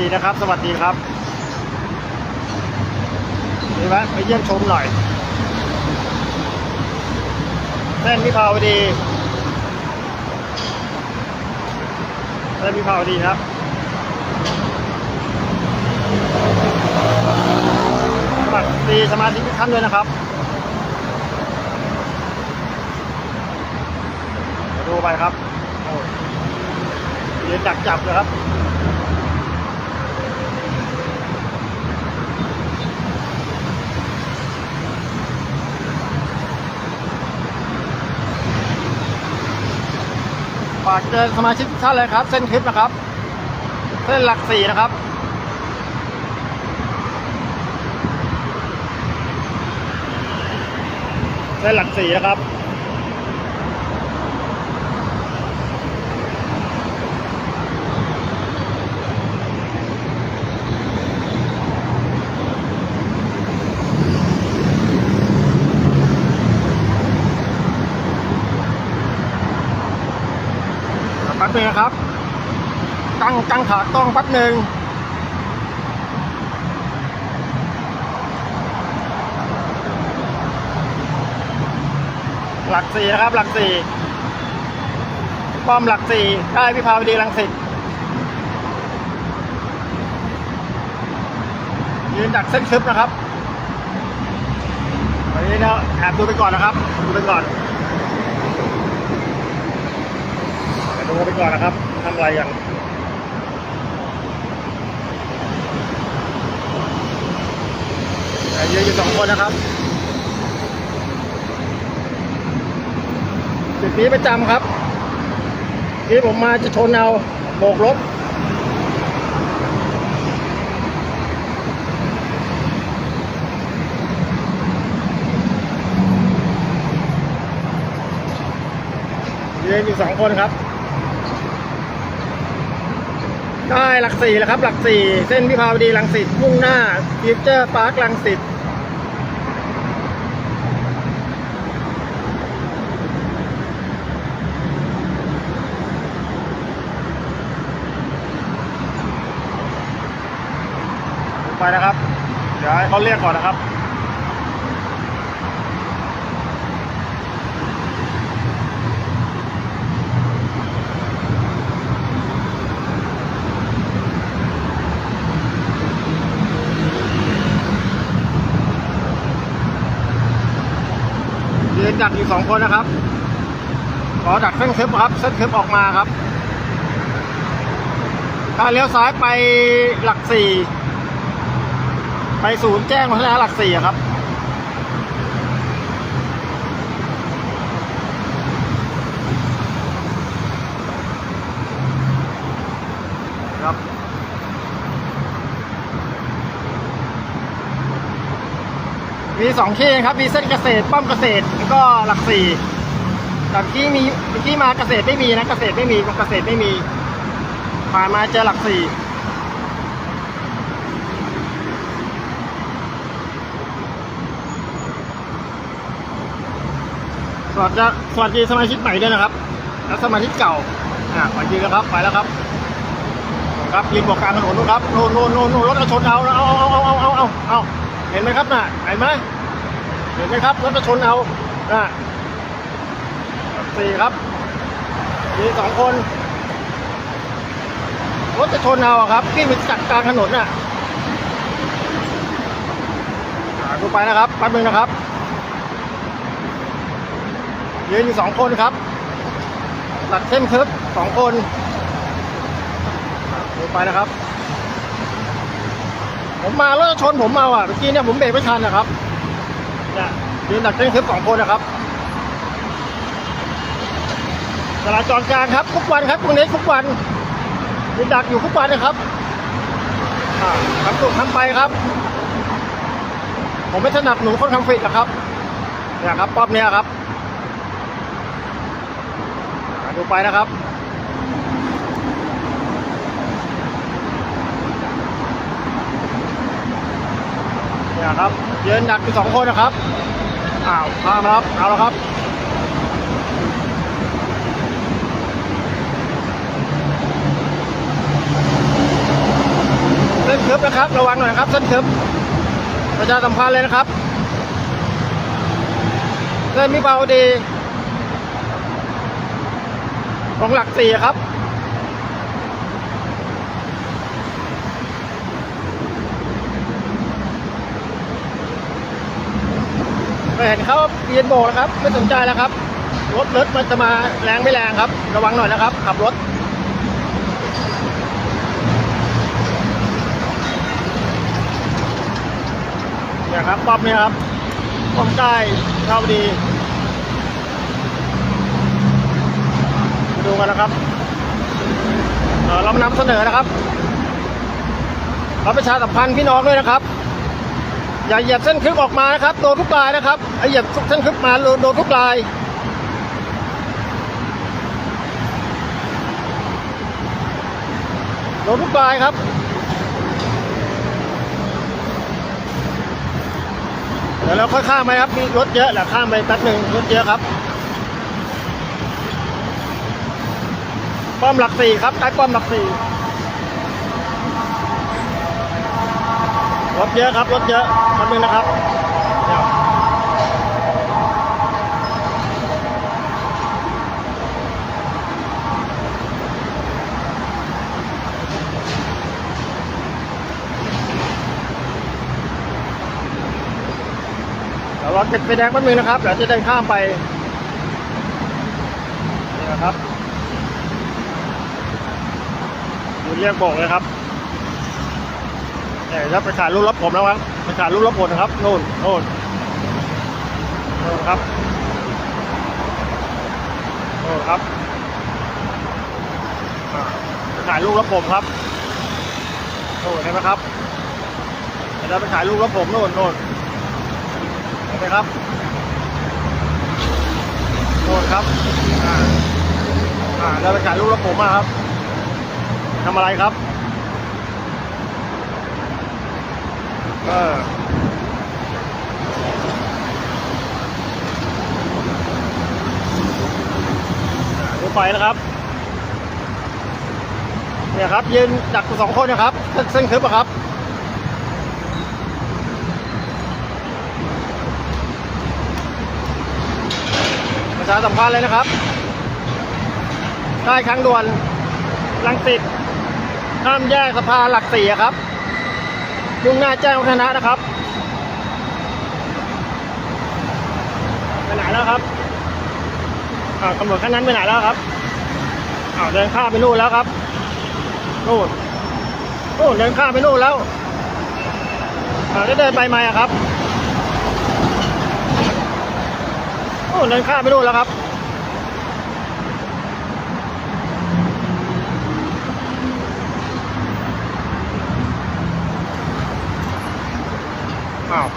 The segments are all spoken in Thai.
ดีนะครับ สวัสดีครับนี่แวะไปเยี่ยมชมหน่อยเส้นวิภาวดีเส้นวิภาวดีครับสวัสดีสมาชิกทุกท่านด้วยนะครับดูไปครับโอ้ยยืนดักจับเลยครับ ฝากเจอสมาชิกทุกท่านเลยครับ เส้นคลิปนะครับ เส้นหลักสี่นะครับเส้นหลักสี่นะครับ แป๊บหนึงนะครับ ตั้งตั้งขากล้องแป๊บหนึ่งหลักสี่นะครับ หลักสี่ป้อมหลักสี่ใกล้พิพาวดีรังสิตยืนดักเส้นทึบนะครับวันนี้นะแอบดูไปก่อนนะครับ ดูไปก่อนดูไปก่อนนะครับทำอะไรอย่าง แต่ยืนอยู่สองคนนะครับจุดนี้ประจำครับ ที่ผมมาจะชนเอาโบกรถเยืนอยู่สองคนครับ ได้หลักสี่แล้วครับ หลักสี่เส้นวิภาวดีรังสิตมุ่งหน้าฟิวเจอร์พาร์ครังสิต ไปนะครับ เดี๋ยวให้เขาเรียกก่อนนะครับยืนดักอยู่สองคนนะครับ ขอดักเส้นทึบครับ เส้นทึบออกมาครับ ถ้าเลี้ยวซ้ายไปหลักสี่ ไปศูนย์แจ้งวัฒนะหลักสี่ครับ ครับมีสองที่ครับ มีเส้นเกษตรป้อมเกษตรแล้วก็หลักสี่แต่ที่มีที่มาเกษตรไม่มีนะเกษตรไม่มีเกษตรไม่มีผ่านมาเจอหลักสี่ สวัสดีสวัสดีสมาชิกใหม่ด้วยนะครับ และสมาชิกเก่าอ่าไปยืนแล้วครับ ไปแล้วครับ ครับยืนบอกกางถนนนู่นครับโน่นโน่นโน่นรถจะชนเอาเอาเอาเอาเอาเอาเอาเอาเห็นไหมครับน่ะเห็นไหมเห็นไหมครับรถจะชนเอาน่ะสี่ครับมีสองคนรถจะชนเอาครับที่มันจัดกางถนนน่ะดูไปนะครับแป๊บนึงนะครับ ยืนอยู่สองคนครับตัดเส้นทึบสองคนลงไปนะครับ ผมมาแล้วชนผมมาอะเมื่อกี้เนี่ยผมเบรกไม่ทันนะครับเนี่ยยืนดักเส้นทึบสองคนนะครับจราจรกลางครับทุกวันครับตรงนี้ทุกวันยืนดักอยู่ทุกวันนะครับทำถูกทำไปครับ ผมไม่สนับสนุนคนทำผิดนะครับเนี่ยครับป้อมเนี่ยครับ ดูไปนะครับเนี่ยครับเยืนดักอยู่สองคนนะครับอ้าวพามครับเอาแล้วครับทึบนะครับ ระวังหน่อยครับเส้นทึบประชาสัมพันธ์เลยนะครับเส้นมิพาดี ของหลักสี่ครับไม่เห็นเขาเรียนโบนะครับ ไม่สนใจแล้วครับ รถรถมันจะมาแรงไม่แรงครับ ระวังหน่อยนะครับ ขับรถเนี่ยครับป้อมเนี่ยครับป้อมใกล้เท่าดีมา ดูกันนะครับเรามานำเสนอนะครับเราประชาสัมพันธ์พี่น้องด้วยนะครับ อย่าเหยียบเส้นคึบออกมานะครับโดนทุกลายนะครับไอเหยียบเส้นคึบมาโดนทุกลายโดนทุกลายครับเดี๋ยวเราค่อยข้ามไปครับมีรถเยอะแหละข้ามไปแป๊บหนึ่งรถเยอะครับ ป้อมหลักสี่ครับใกล้ป้อมหลักสี่รถเยอะครับรถเยอะแป๊บหนึงนะครับเดี๋ยวเดี๋ยวรถติดไฟแดงแป๊บหนึงนะครับเดี๋ยวจะเดินข้ามไปนี่นะครับดู เรียกโบกเลยครับเดี๋ยวจะไปถ่ายรูปรถผมแล้วครับไปถ่ายรูปรถผมนะครับโน่นโน่นโน่นครับโน่นครับอ่าไปถ่ายรูปรถผมครับโน่นเห็นไหมครับเดี๋ยวเราไปถ่ายรูปรถผมโน่นโน่นเห็นไหมครับโน่นครับอ่าอ่าเราไปถ่ายรูปรถผมมาครับ ทำอะไรครับ เออดูไปนะครับ เนี่ยครับ ยืนดักอยู่สองคนนะครับเส้นเส้นทึบอะครับประชาสัมพันธ์เลยนะครับใต้ทางด่วนลังสิต ข้ามแยกสะพานหลักสี่ครับมุ่งหน้าแจ้งวัฒนะนะครับไปไหนแล้วครับอาวตำรวจขั้นนั้นไปไหนแล้วครับอ้าวเดินข้ามไปนู่นแล้วครับนู่นนู่นเดินข้ามไปนู่นแล้วอาวได้วเดินไปไหมครับนู่นเดินข้ามไปนู่นแล้วครับ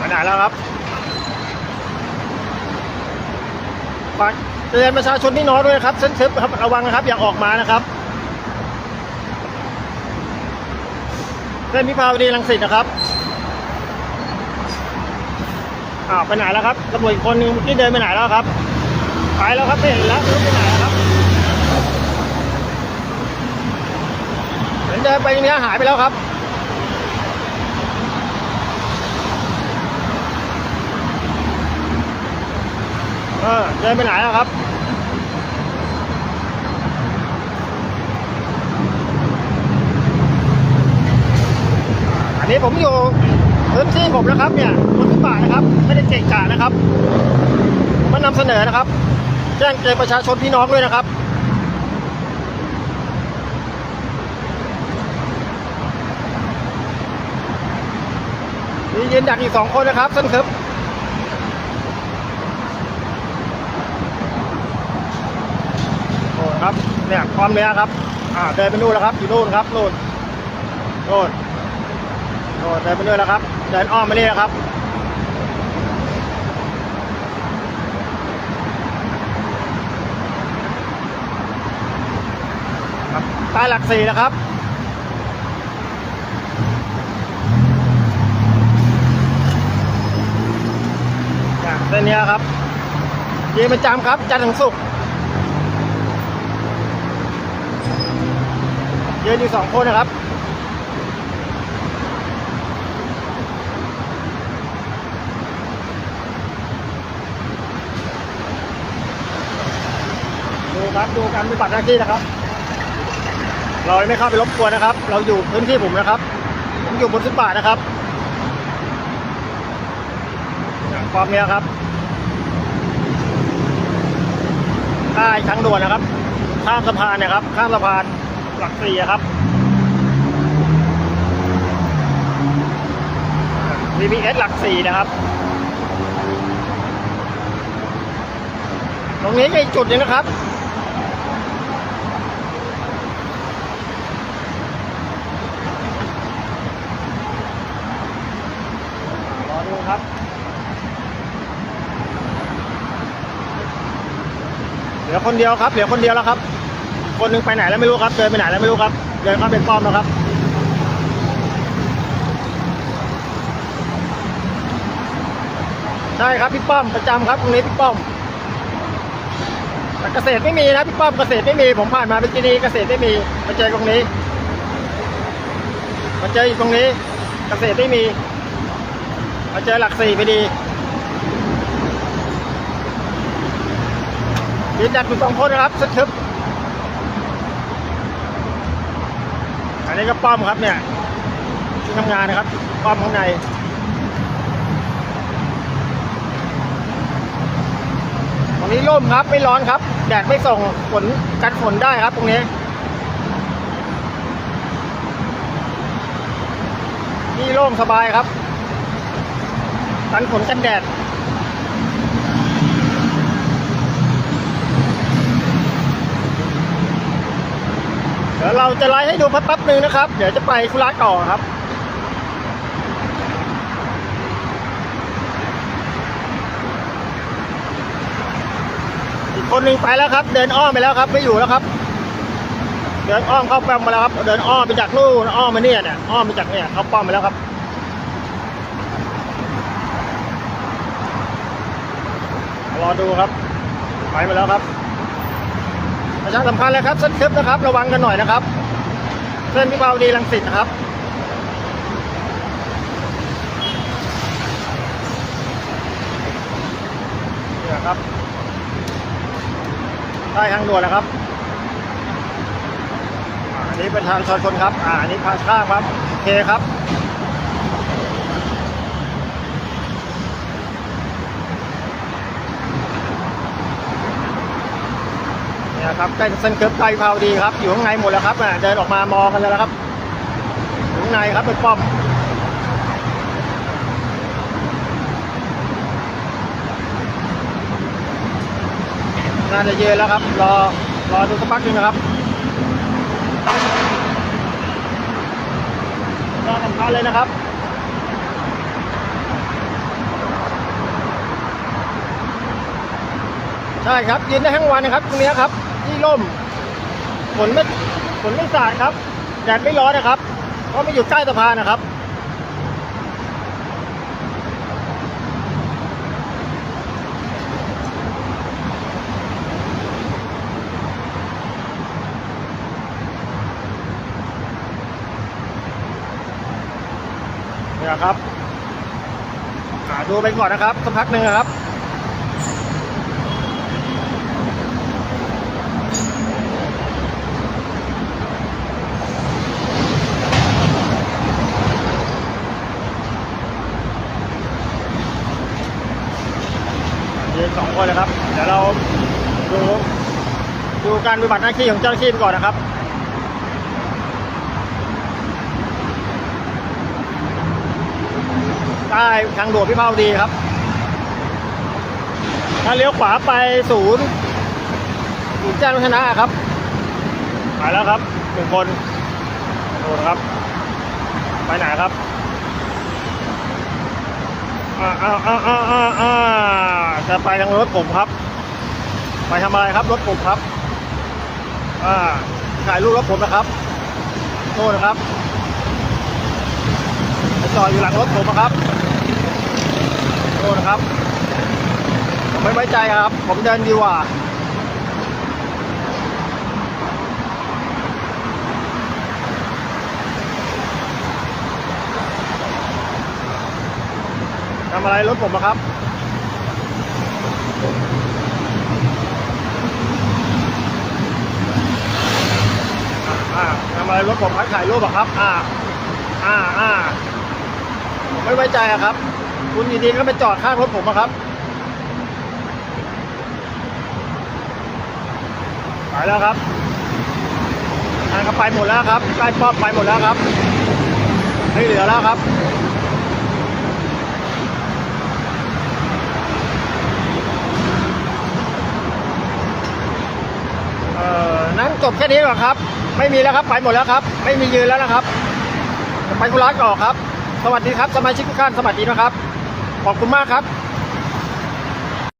อ้าไปไหนแล้วครับฝากเตือนประชาชนที่น้อยด้วยนะครับเส้นทึบครับระวังนะครับอย่าออกมานะครับเส้นพิพาวดีรังสิตนะครับอ้าวไปไหนแล้วครับตำรวจอีกคนนึงเมื่เดินไปไหนแล้วครับไปแล้วครับไม่เห็นแล้วไม่รู้ไปไหนแล้วครับเห็นเดินไปตรงนี้หายไปแล้วครับ เออเดินไปไหนแล้วครับอันนี้ผมอยู่พื้นที่ผมนะครับ เนี่ยรถกระบะนะครับ ไม่ได้เก่งกานะครับมานำเสนอนะครับ แจ้งเตือนประชาชนพี่น้องด้วยนะครับมียืนดักอีกสองคนนะครับเส้นทึบ โอ้ครับ เนี่ยความเนี้ยครับ อ่าเดินไปนู่นแล้วครับอยู่นู่นครับนู่นนู่นโน่นเดินไปนู่นแล้วครับ เดินอ้อมมานี่นะครับครับใต้หลักสี่นะครับเนี่ยเส้นเนี้ยครับยืนประจำครับจันทร์ถึงศุกร์ ยืนอยู่สองคนนะครับดูครับดูการปฏิบัติหน้าที่นะครับ เราไม่เข้าไปรบกวนนะครับ เราอยู่พื้นที่ผมนะครับ ผมอยู่บนสุตบาทนะครับความเนี้ยครับใต้ทางด่วนนะครับ ข้ามสะพานนะครับ ข้ามสะพาน หลักสี่อะครับ BBS หลักสี่นะครับ ตรงนี้ก็อีจุดนึงนะครับรอดูครับเหลือคนเดียวครับเหลือคนเดียวแล้วครับ คนหนึงไปไหนแล้วไม่รู้ครับ เดินไปไหนแล้วไม่รู้ครับ เดินเข้าเป็นป้อมแล้วครับใช่ครับพี่ป้อมประจำครับตรงนี้พี่ป้อมแต่เกษตรไม่มีนะพี่ป้อมเกษตรไม่มีผมผ่านมาเมื่อกี้นี้เกษตรไม่มีมาเจอตรงนี้มาเจออีกตรงนี้ เกษตรไม่มีมาเจอหลักสี่ไปดียืนยันอยู่สองคนนะครับทึบๆอั นี้ก็ป้อมครับเนี่ยที่ทำงานนะครับ ป้อมข้างในตรงนี้ร่มครับไม่ร้อนครับ แดดไม่ส่งฝนกันฝนได้ครับตรงนี้นี่ร่มสบายครับกันฝนกันแดด เดี๋ยวเรา จะไลฟ์ให้ดูแป๊บๆหนึ่งนะครับ เดี๋ยวจะไปธุระต่อครับอีกคนหนึ่งไปแล้วครับ เดินอ้อมไปแล้วครับ ไม่อยู่แล้วครับ เดินอ้อมเข้าป้อมมาแล้วครับ เดินอ้อมไปจากนู่นอ้อมมาเนี่ยเนี่ยอ้อมไปจากเนี่ยเข้าป้อมไปแล้วครับรอดูครับ ไปมาแล้วครับ ประชาสัมพันธ์เลยครับเส้นทึบนะครับ ระวังกันหน่อยนะครับเส้นวิภาดีรังสิตนะครับเนี่ยครับใต้ทางด่วนนะครับอันนี้เป็นทางชนคนครับอ่าอันนี้ทางข้ามครับโอเคครับ นี่ยครับใกล้เส้นเกือบใกล้พาวดีครับ อยู่ข้างในหมดแล้วครับอ่าเดินออกมามองกันแล้วครับอยู่ข้างในครับเป็นป้อมน่าจะเย็นแล้วครับ รอรอดูสักพักหนึงนะครับรอสำคัญเลยนะครับใช่ครับยืนได้ทั้งวันนะครับตรงนี้ครับ ที่ร่มฝนไม่ฝนไม่สาดครับแดดไม่ร้อนนะครับ เพราะไม่อยู่ใกล้สะพานนะครับเนี่ยครับอ่าดูไปก่อนนะครับสักพักหนึ่งนะครับ ยืนสองคนเลยครับ เดี๋ยวเราดูดู การปฏิบัติหน้าที่ของเจ้าหน้าที่ไปก่อนนะครับใต้ทางด่วนพิพาวดีครับ ถ้าเลี้ยวขวาไปศูนย์ศูนย์แจ้งวัฒนะครับไปแล้วครับหนึ่งคนโน่นครับ ไปไหนครับอ่าอ่าอ่าอ่าอ่าอ่าจะไปทางรถผมครับ ไปทำอะไรครับรถผมครับ อ่าถ่ายรูปรถผมนะครับโน่นะครับไปจอดอยู่หลังรถผมนะครับโน่นนะครับ ผมไม่ไว้ใจครับ ผมเดินดีกว่าทำอะไรรถผมนะครับ ทำอะไรถผมให้ถ่ายรูปอะครับ อ่า อ่าอ่าผมไม่ไว้ใจอะครับ คุณอยู่ดีก็ไปจอดข้างรถผมอะครับไปแล้วครับทางก็ไปหมดแล้วครับใกล้ป้อมไปหมดแล้วครับไม่เหลือแล้วครับ เอ่อนั่ง จบแค่นี้หรอครับ ไม่มีแล้วครับไปหมดแล้วครับ ไม่มียืนแล้วนะครับไปคุระต่อครับ สวัสดีครับสมาชิกทุกท่านสวัสดีนะครับ ขอบคุณมากครับ